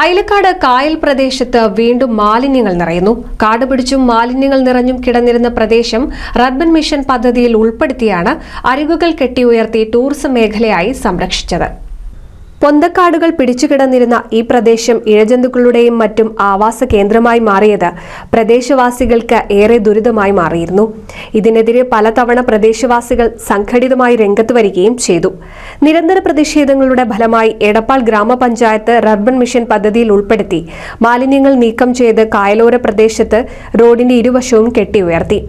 അയലക്കാട് കായൽ പ്രദേശത്ത് വീണ്ടും മാലിന്യങ്ങൾ നിറയുന്നു. കാട് പിടിച്ചും മാലിന്യങ്ങൾ നിറഞ്ഞും കിടന്നിരുന്ന പ്രദേശം റബ്ബൻ മിഷൻ പദ്ധതിയിൽ ഉൾപ്പെടുത്തിയാണ് അരികുകൾ കെട്ടി ഉയർത്തി ടൂറിസം മേഖലയായി സംരക്ഷിച്ചത്. പൊന്തക്കാടുകൾ പിടിച്ചുകിടന്നിരുന്ന ഈ പ്രദേശം ഇഴജന്തുക്കളുടെയും മറ്റും ആവാസ കേന്ദ്രമായി മാറിയത് പ്രദേശവാസികൾക്ക് ഏറെ ദുരിതമായി മാറിയിരുന്നു. ഇതിനെതിരെ പലതവണ പ്രദേശവാസികൾ സംഘടിതമായി രംഗത്ത് വരികയും ചെയ്തു. നിരന്തര പ്രതിഷേധങ്ങളുടെ ഫലമായി എടപ്പാൾ ഗ്രാമപഞ്ചായത്ത് റർബൻ മിഷൻ പദ്ധതിയിൽ ഉൾപ്പെടുത്തി മാലിന്യങ്ങൾ നീക്കം ചെയ്ത് കായലോര പ്രദേശത്ത് റോഡിന്റെ ഇരുവശവും കെട്ടിയുയർത്തി.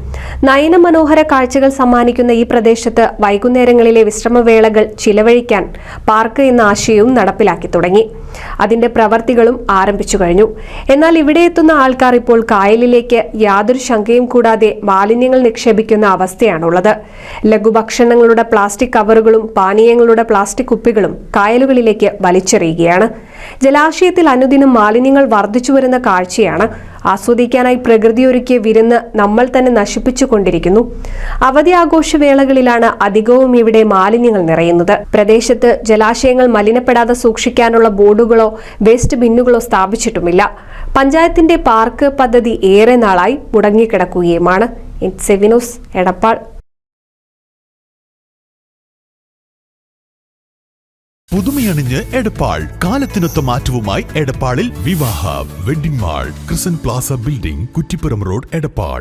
നയന മനോഹര കാഴ്ചകൾ സമ്മാനിക്കുന്ന ഈ പ്രദേശത്ത് വൈകുന്നേരങ്ങളിലെ വിശ്രമവേളകൾ ചിലവഴിക്കാൻ പാർക്ക് എന്ന ആശയവും നടപ്പിലാക്കി തുടങ്ങി. അതിന്റെ പ്രവർത്തികളും ആരംഭിച്ചു കഴിഞ്ഞു. എന്നാൽ ഇവിടെ എത്തുന്ന ആൾക്കാർ ഇപ്പോൾ കായലിലേക്ക് യാതൊരു ശങ്കയും കൂടാതെ മാലിന്യങ്ങൾ നിക്ഷേപിക്കുന്ന അവസ്ഥയാണുള്ളത്. ലഘുഭക്ഷണങ്ങളുടെ പ്ലാസ്റ്റിക് കവറുകളും പാനീയങ്ങളുടെ പ്ലാസ്റ്റിക് കുപ്പികളും കായലുകളിലേക്ക് വലിച്ചെറിയുകയാണ്. ജലാശയത്തിൽ അനുദിനം മാലിന്യങ്ങൾ വർദ്ധിച്ചു വരുന്ന കാഴ്ചയാണ്. ആസ്വദിക്കാനായി പ്രകൃതി ഒരുക്കിയ വിരുന്ന് നമ്മൾ തന്നെ നശിപ്പിച്ചുകൊണ്ടിരിക്കുന്നു അവധി ആഘോഷവേളകളിലാണ് അധികവും ഇവിടെ മാലിന്യങ്ങൾ നിറയുന്നത്. പ്രദേശത്ത് ജലാശയങ്ങൾ മലിനപ്പെടാതെ സൂക്ഷിക്കാനുള്ള ബോർഡുകളോ വേസ്റ്റ് ബിന്നുകളോ സ്ഥാപിച്ചിട്ടുമില്ല. പഞ്ചായത്തിന്റെ പാർക്ക് പദ്ധതി ഏറെ നാളായി മുടങ്ങിക്കിടക്കുകയുമാണ്. സെവിനോസ് എടപ്പാൾ. പുതുമയണിഞ്ഞ് എടപ്പാൾ. കാലത്തിനൊത്ത മാറ്റവുമായി എടപ്പാളിൽ വിവാഹ wedding mall ക്രിസൻ plaza building Kuttippuram road Edappal.